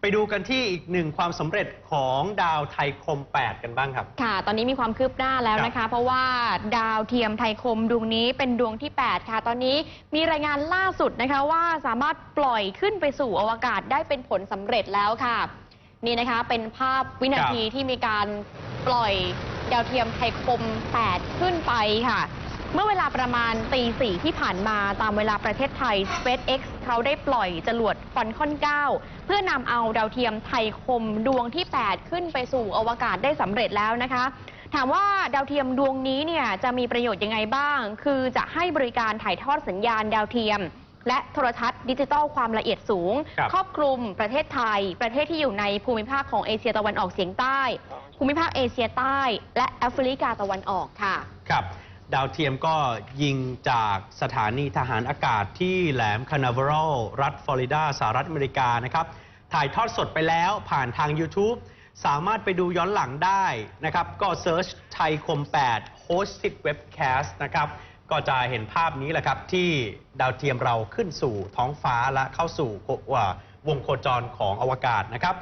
ไปดูกันที่อีกหนึ่งความสำเร็จของดาวไทยคม 8 กันบ้างครับ ค่ะ ตอนนี้มีความคืบหน้าแล้วนะคะ เพราะว่าดาวเทียมไทยคมดวงนี้เป็นดวงที่ 8 ค่ะ ตอนนี้มีรายงานล่าสุดนะคะว่าสามารถปล่อยขึ้นไปสู่อวกาศได้เป็นผลสำเร็จแล้วค่ะ นี่นะคะเป็นภาพวินาทีที่มีการปล่อยดาวเทียมไทยคม 8 ขึ้นไปค่ะ เมื่อเวลาประมาณตีสี่ที่ผ่านมาตามเวลาประเทศไทย SpaceX เขาได้ปล่อยจรวดฟอนคอน 9 เพื่อนำเอาดาวเทียมไทยคมดวงที่ 8 ขึ้นไปสู่อวกาศได้สำเร็จแล้วนะคะ ถามว่าดาวเทียมดวงนี้เนี่ยจะมีประโยชน์ยังไงบ้าง คือจะให้บริการถ่ายทอดสัญญาณดาวเทียม และโทรทัศน์ดิจิทัลความละเอียดสูง ครับ ครอบคลุมประเทศไทย ประเทศที่อยู่ในภูมิภาคของเอเชียตะวันออกเฉียงใต้ ภูมิภาคเอเชียใต้ และแอฟริกาตะวันออกค่ะ ครับ ดาวเทียมก็ยิงจากสถานีทหารอากาศที่แหลมคานาเวอรัลรัฐฟลอริดาสหรัฐอเมริกานะครับ ถ่ายทอดสดไปแล้วผ่านทาง YouTube สามารถไปดูย้อนหลังได้นะครับ ก็เซิร์ชไทยคม 8 Hosted Webcast นะครับ ก็จะเห็นภาพนี้แหละครับ ที่ดาวเทียมเราขึ้นสู่ท้องฟ้าและเข้าสู่วงโคจรของอวกาศนะครับ